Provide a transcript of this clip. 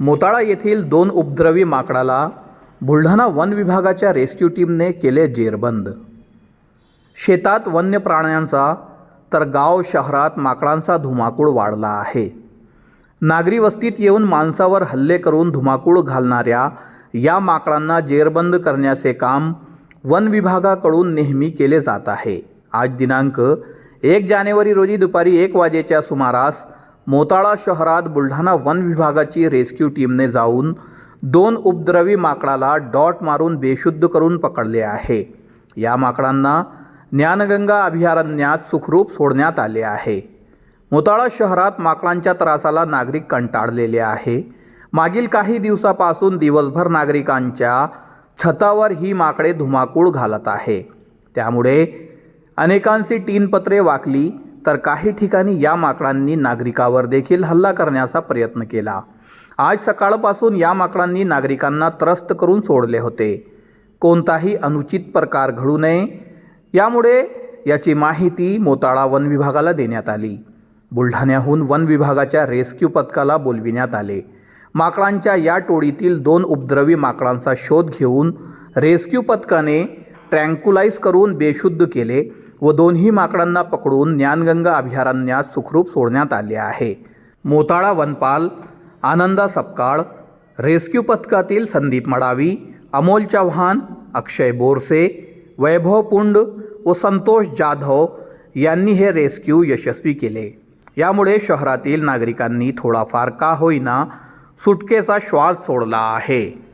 मोताळा येथील दोन उपद्रवी माकडाला बुलढाणा वन विभागाच्या रेस्क्यू टीमने केले जेरबंद. शेतात वन्य प्राण्यांचा तर गाव शहरात माकडांचा धुमाकूळ वाढला आहे. नागरी वस्तीत येऊन माणसावर हल्ले करून धुमाकूळ घालणाऱ्या या माकडांना जेरबंद करण्याचे काम वन विभागाकडून नेहमी केले जात आहे. आज दिनांक एक जानेवारी रोजी दुपारी एक वाजेच्या सुमारास मोताळा शहरात बुलढाणा वन विभागाची रेस्क्यू टीमने जाऊन दोन उपद्रवी माकडाला डॉट मारून बेशुद्ध करून पकडले आहे. या माकडांना ज्ञानगंगा अभयारण्यात सुखरूप सोडण्यात आले आहे. मोताळा शहरात माकडांच्या त्रासाला नागरिक कंटाळलेले आहे. मागील काही दिवसापासून दिवसभर नागरिकांच्या छतावर ही माकडे धुमाकूळ घालत आहे. त्यामुळे अनेकांची टीनपत्रे वाकली तर काही ठिकाणी या माकडांनी नागरिकावर देखील हल्ला करण्याचा प्रयत्न केला. आज सकाळपासून या माकडांनी नागरिकांना त्रस्त करून सोडले होते. कोणताही अनुचित प्रकार घडू नये. यामुळे याची माहिती मोताळा वन विभागाला देण्यात आली. बुलढाण्याहून वन विभागाच्या रेस्क्यू पथकाला बोलविण्यात आले. माकडांच्या या टोळीतील दोन उपद्रवी माकडांचा शोध घेऊन रेस्क्यू पथकाने ट्रँक्युलाइज करून बेशुद्ध केले. व दोन्ही माकडांना पकडून ज्ञानगंगा अभयारण्यात सुखरूप सोडण्यात आले आहे. मोताळा वनपाल आनंदा सपकाळ रेस्क्यू पथकातील संदीप मडावी अमोल चव्हाण अक्षय बोरसे वैभव पुंड व संतोष जाधव यांनी हे रेस्क्यू यशस्वी केले. यामुळे शहरातील नागरिकांनी थोडाफार का होईना सुटकेचा श्वास सोडला आहे.